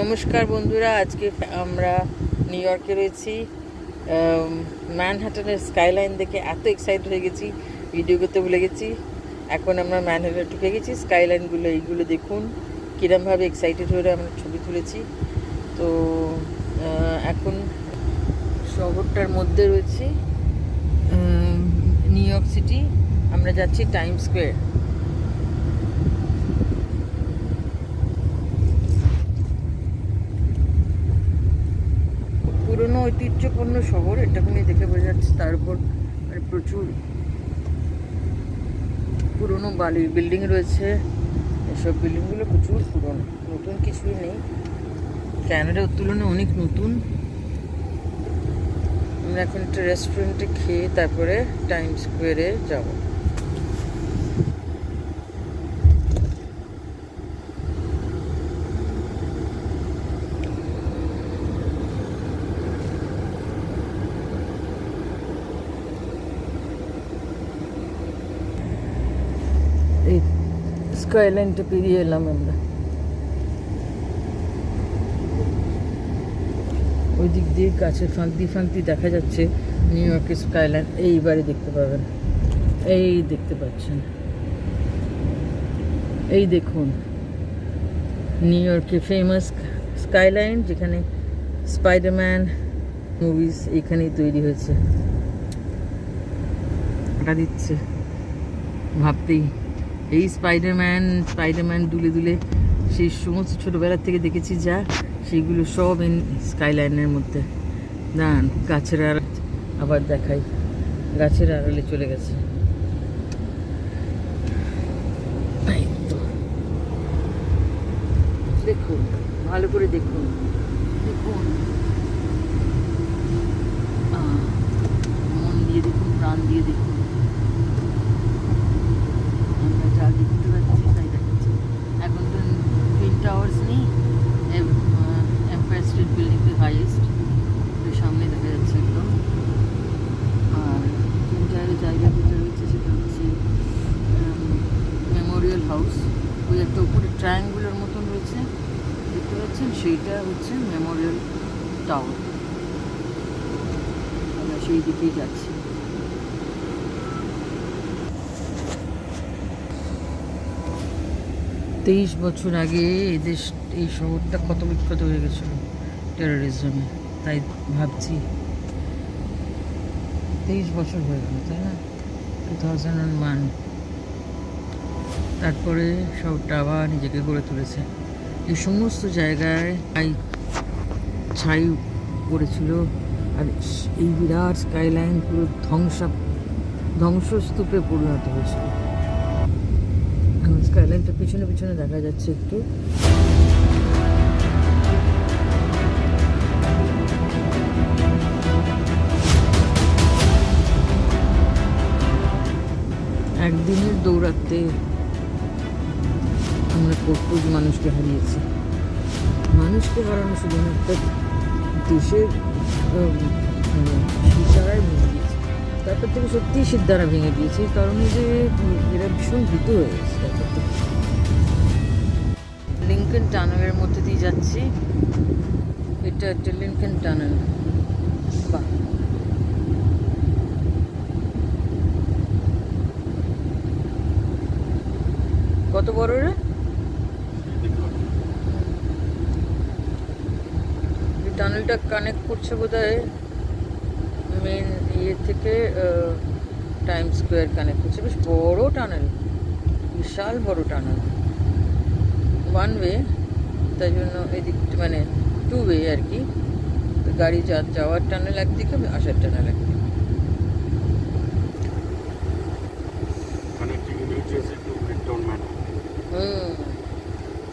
নমস্কার বন্ধুরা, আজকে আমরা নিউ ইয়র্কে রয়েছি। ম্যানহাটনের স্কাইলাইন দেখে এত এক্সাইট হয়ে গেছি ভিডিও করতে ভুলে গেছি। এখন আমরা ম্যানহাটনে ঢুকে গেছি স্কাইলাইনগুলো এইগুলো দেখুন, কীরমভাবে এক্সাইটেড হয়ে আমরা ছবি তুলেছি। তো এখন শহরটার মধ্যে রয়েছি নিউ ইয়র্ক সিটি আমরা যাচ্ছি টাইম স্কোয়ার পুরনো ঐতিহ্যপূর্ণ শহর এটাখানে দেখে বোঝা যাচ্ছে তার উপর মানে প্রচুর পুরনো বালির বিল্ডিং রয়েছে। এসব বিল্ডিংগুলো প্রচুর পুরনো, নতুন কিছুই নেই। ক্যানাডার তুলনায় অনেক নতুন। আমরা এখন একটা রেস্টুরেন্টে খেয়ে তারপরে টাইম স্কোয়ারে যাব। এই স্কাইলাইনটা পেরিয়ে এলাম আমরা। ওই দিক দিয়ে গাছের ফাঁকদি ফাঁকদি দেখা যাচ্ছে নিউ ইয়র্কের স্কাইলাইন এইবারে দেখতে পাবেন। এই দেখতে পাচ্ছেন। এই দেখুন। নিউ ইয়র্কে ফেমাস স্কাইলাইন যেখানে স্পাইডারম্যান মুভিজ এখানেই তৈরি হয়েছে। টাকা দিচ্ছে। ভাবতেই এই স্পাইডারম্যান স্পাইডারম্যান দুলে দুলে সেই সমস্ত ছোটোবেলার থেকে দেখেছি যা, সেইগুলো সব ইন স্কাইলাইনের মধ্যে। দাঁড়ান, গাছের আড়াল আবার দেখাই। গাছের আড়ালে চলে গেছে। দেখুন, ভালো করে দেখুন আহ, মন দিয়ে দেখুন প্রাণ দিয়ে দেখুন আমরা যা দেখতে পাচ্ছি তাই দেখাচ্ছি এখন তো টুইন টাওয়ার্স নেই Empire State Building the highest সামনে দেখা যাচ্ছে একদম। আর তিন চারের জায়গা যেটা রয়েছে সেটা হচ্ছে মেমোরিয়াল হাউস ওই একটা উপরে ট্রায়াঙ্গুলার মতন রয়েছে। দেখতে পাচ্ছেন? সেইটা হচ্ছে মেমোরিয়াল টাওয়ার আমরা সেই দিকেই যাচ্ছি। তেইশ বছর আগে এদেশ, এই শহরটা কত বিখ্যাত হয়ে গেছিল? টেরোরিজমে তাই ভাবছি। তেইশ বছর হয়ে গেল, তাই না? টু থাউজেন্ড অ্যান্ড ওয়ান তারপরে শহরটা আবার নিজেকে গড়ে তুলেছে। এই সমস্ত জায়গায় ছাই ছাই পড়েছিল, আর এই বিরাট স্কাইলাইন পুরো ধ্বংসা, ধ্বংসস্তূপে পরিণত হয়েছিল। এখন স্কাইলাইনটা পিছনে পিছনে দেখা যাচ্ছে একটু। একদিনের দৌড়াতে আমরা কত মানুষকে হারিয়েছি। মানুষকে হারানো শুধু একটা দেশের উম, মানে ভেঙে দিয়েছে। তারপর থেকে সত্যিই সিদ্ধারা ভেঙে দিয়েছে এই কারণে যে এরা ভীষণ ভীত হয়ে গেছে তারপর থেকে। লিঙ্কন টানেলের মধ্যে দিয়ে যাচ্ছি। এটা একটা লিঙ্কন টানেল বাহ কত বড় রে? টানেলটা কানেক্ট করছে বোধ হয় মেন ইয়ে থেকে টাইম স্কোয়ার কানেক্ট করছে। বেশ বড় টানেল, বিশাল বড় টানেল। ওয়ান ওয়ে তাই জন্য এদিক মানে টু ওয়ে আর কি। গাড়ি যাওয়ার টানেল একদিকে, আসার টানেল একদিকে। হুম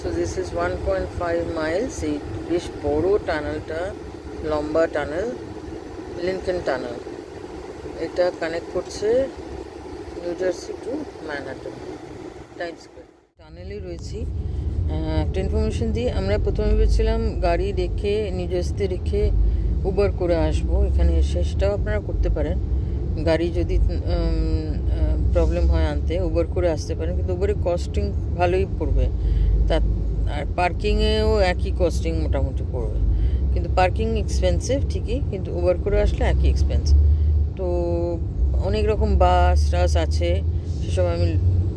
so this is one point five miles এই বেশ বড় টানেলটা লম্বা টানেল লিনকন টানেল এটা কানেক্ট করছে New Jersey to Manhattan Time Square টানেলেই রয়েছি। একটা ইনফরমেশন দিই। আমরা প্রথমে ভেবেছিলাম গাড়ি রেখে নিউ জার্সিতে রেখে উবার করে আসব। এখানে সেটাও আপনারা করতে পারেন। গাড়ি যদি প্রবলেম হয় আনতে উবার করে আসতে পারেন, কিন্তু উবারে কস্টিং ভালোই পড়বে। তার, আর পার্কিংয়েও একই কস্টিং মোটামুটি পড়বে। কিন্তু পার্কিং এক্সপেন্সিভ ঠিকই, কিন্তু ওভার করে আসলে একই এক্সপেন্স তো অনেক রকম বাস টাস আছে, সেসব আমি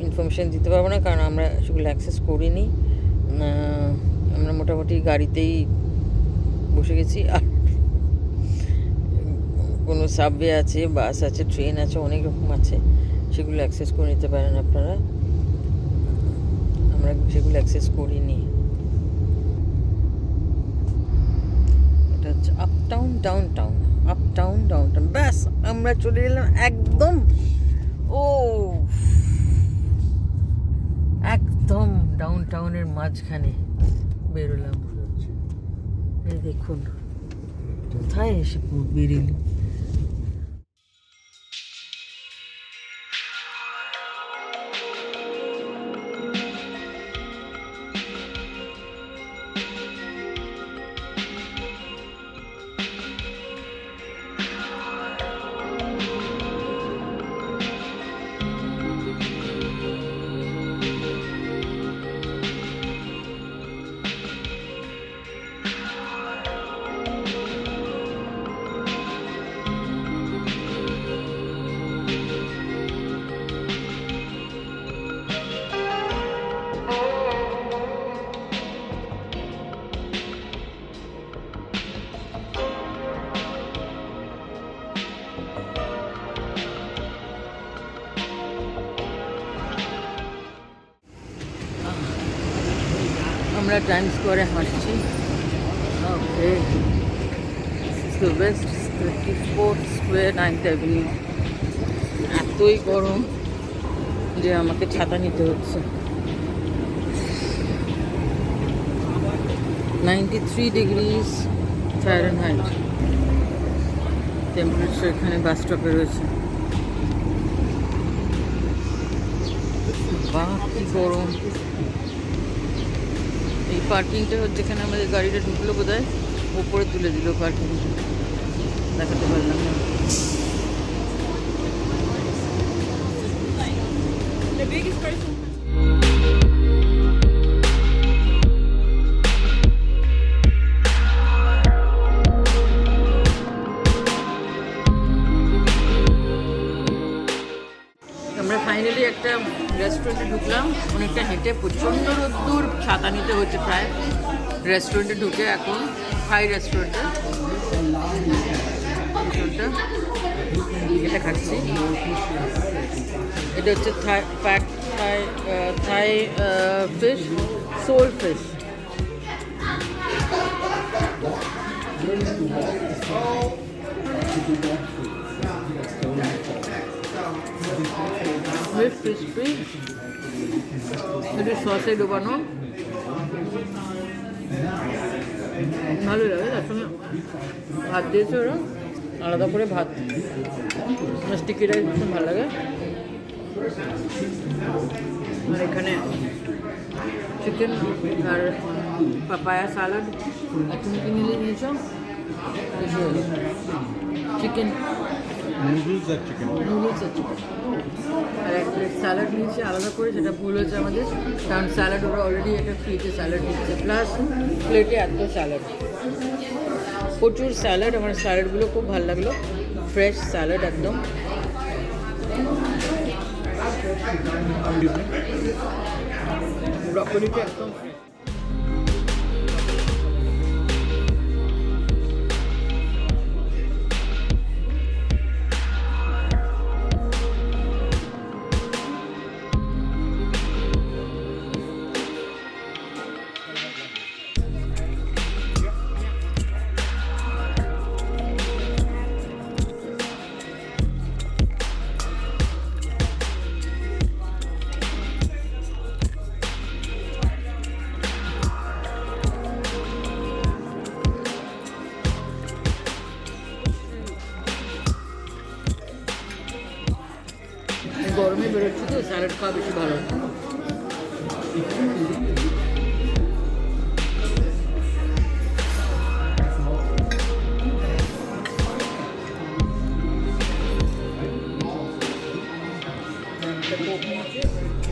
ইনফরমেশান দিতে পারব না, কারণ আমরা সেগুলো অ্যাক্সেস করিনি। আমরা মোটামুটি গাড়িতেই বসে গেছি। আর কোনো সাবওয়ে আছে বাস আছে ট্রেন আছে, অনেক রকম আছে। সেগুলো অ্যাক্সেস করে নিতে পারেন আপনারা। আমরা সেগুলো অ্যাক্সেস করিনি। এটা হচ্ছে uptown downtown uptown downtown ব্যাস, আমরা চলে এলাম একদম ও একদম ডাউন টাউনের মাঝখানে বেরোলাম। দেখুন, কোথায় এসে বেরিয়ে টাইম স্কোয়ারে হাঁটছি। Okay the thirty fourth square ninth avenue এতই গরম যে আমাকে ছাতা নিতে হচ্ছে। Ninety three degrees Fahrenheit temperature এখানে বাস স্টপে রয়েছে। বাহ, কি গরম। পার্কিংটা যেখানে আমাদের গাড়িটা ঢুকলো বোধ হয় ওপরে তুলে দিল পার্কিংটা দেখাতে পারলাম না The biggest person. আমরা ফাইনালি একটা রেস্টুরেন্টে ঢুকলাম। অনেকটা হেঁটে প্রচণ্ড রোদ্দুর ছাতা নিতে হচ্ছে প্রায়। রেস্টুরেন্টে ঢুকে এখন হাই রেস্টুরেন্টে এটা খাচ্ছি। এটা হচ্ছে Thai pack Thai Thai fish sole fish বেশ ক্রিসপি একটু সসে ডোবানো ভালো লাগে, তার সঙ্গে ভাত দিয়েছে ওরা। আলাদা করে ভাত। স্টিকি রাইস ভীষণ ভালো লাগে। আর এখানে চিকেন আর পাপায়া সালাড আর তুমি কি নিলে নিয়েছ? Chicken Noodles or chicken? Noodles আছে আর এক প্লেট স্যালাড নিয়েছি আলাদা করে সেটা ভুল হয়েছে আমাদের। কারণ স্যালাড ওরা অলরেডি একটা ফ্রিতে স্যালাড দিচ্ছে। প্লাস প্লেটে এত স্যালাড প্রচুর স্যালাড আমার স্যালাডগুলো খুব ভালো লাগল। ফ্রেশ স্যালাড একদম। ব্রকলিটা একদম গরমে বেরোচ্ছি তো স্যালাড খাওয়া বেশি ভালো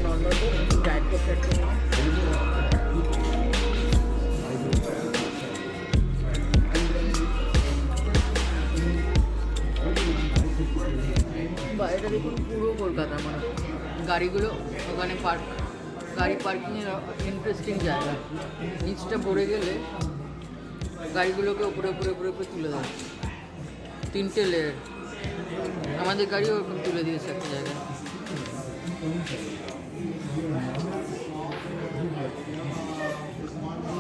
নর্মাল ডায়েট কোক পুরো কলকাতা মানে গাড়িগুলো ওখানে পার্ক গাড়ি পার্কিংয়ের ইন্টারেস্টিং জায়গা। নিচটা পড়ে গেলে গাড়িগুলোকে উপরে উপরে উপরে উপরে তুলে দেয় তিনটে লেয়ার আমাদের গাড়িও ওরকম তুলে দিয়েছে একটা জায়গায়।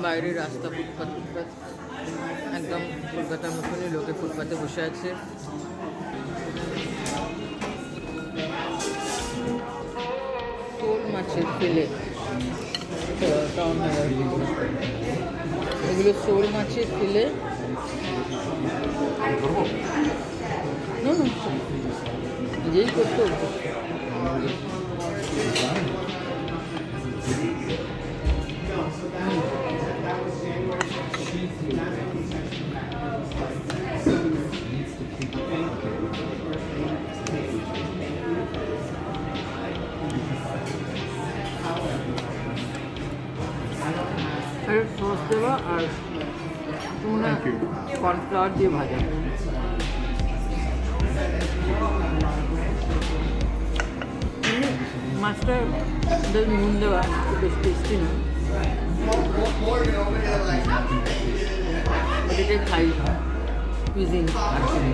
বাইরে রাস্তা ফুটপাত ফুটপাত। একদম কলকাতার মতনই লোকে ফুটপাতে বসে আছে। ফেলে টাউন এগুলো শোল মাছের ফেলে না না নিজেই করতে সস দেওয়া আর টুনা কর্নফ্লাওয়ার দিয়ে ভাজা। মাছটা নুন দেওয়া বেশ টেস্টি না। এটাই খাই। Cuisine actually